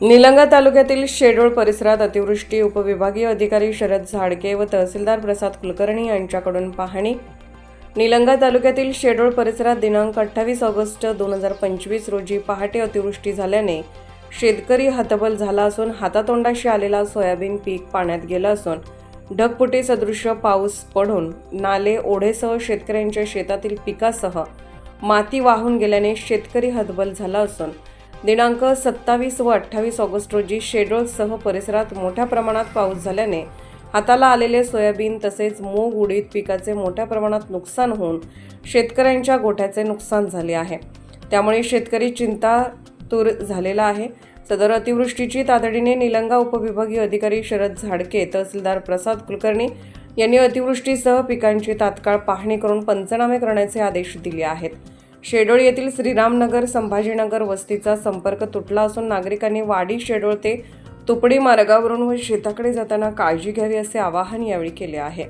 निलंगा तालुक्यातील शेडोळ परिसरात अतिवृष्टी उपविभागीय अधिकारी शरद झाडके व तहसीलदार प्रसाद कुलकर्णी यांच्याकडून पाहणी. निलंगा तालुक्यातील शेडोळ परिसरात दिनांक अठ्ठावीस ऑगस्ट दोन हजार पंचवीस रोजी पहाटे अतिवृष्टी झाल्याने शेतकरी हतबल झाला असून हातातोंडाशी आलेला सोयाबीन पीक पाण्यात गेलं असून ढगपुटी सदृश्य पाऊस पडून नाले ओढेसह शेतकऱ्यांच्या शेतातील पिकासह माती वाहून गेल्याने शेतकरी हतबल झाला असून दिनांक सत्तावीस व अठ्ठावीस ऑगस्ट रोजी शेडोळसह परिसरात मोठ्या प्रमाणात पाऊस झाल्याने हाताला आलेले सोयाबीन तसेच मूग उडीद पिकाचे मोठ्या प्रमाणात नुकसान होऊन शेतकऱ्यांच्या गोठ्याचे नुकसान झाले आहे. त्यामुळे शेतकरी चिंतातूर झालेला आहे. सदर अतिवृष्टीची तातडीने निलंगा उपविभागीय अधिकारी शरद झाडके तहसीलदार प्रसाद कुलकर्णी यांनी अतिवृष्टीसह पिकांची तात्काळ पाहणी करून पंचनामे करण्याचे आदेश दिले आहेत. शेडोळ येथील श्रीरामनगर संभाजीनगर वस्तीचा संपर्क तुटला असून नागरिकांनी वाडी शेडोळ ते तुपडी मार्गावरून व शेताकडे जाताना काळजी घ्यावी असे आवाहन यावेळी केले आहे.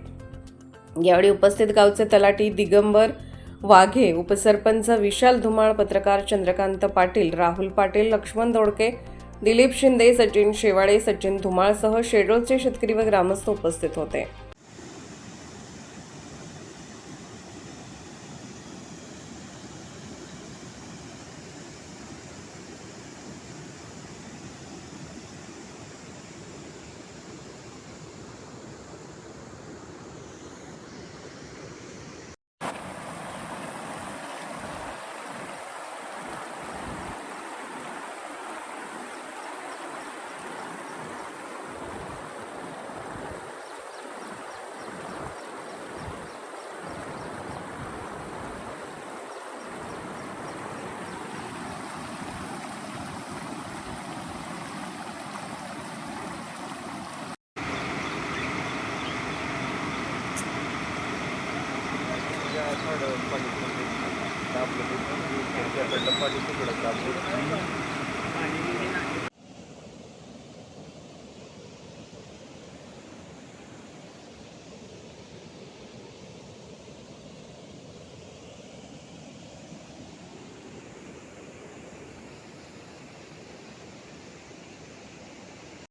यावेळी उपस्थित गावचे तलाठी दिगंबर वाघे उपसरपंच विशाल धुमाळ पत्रकार चंद्रकांत पाटील राहुल पाटील लक्ष्मण दोडके दिलीप शिंदे सचिन शेवाळे सचिन धुमाळसह शेडोळचे शेतकरी व ग्रामस्थ उपस्थित होते.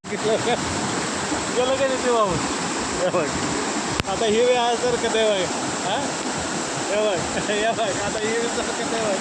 गेलं का नाही ते वाहून हे बघ आता ही वेळ आहे? सर का ते बघ हा हे बघ हे बघ आता ही वेळ सर का ते बघ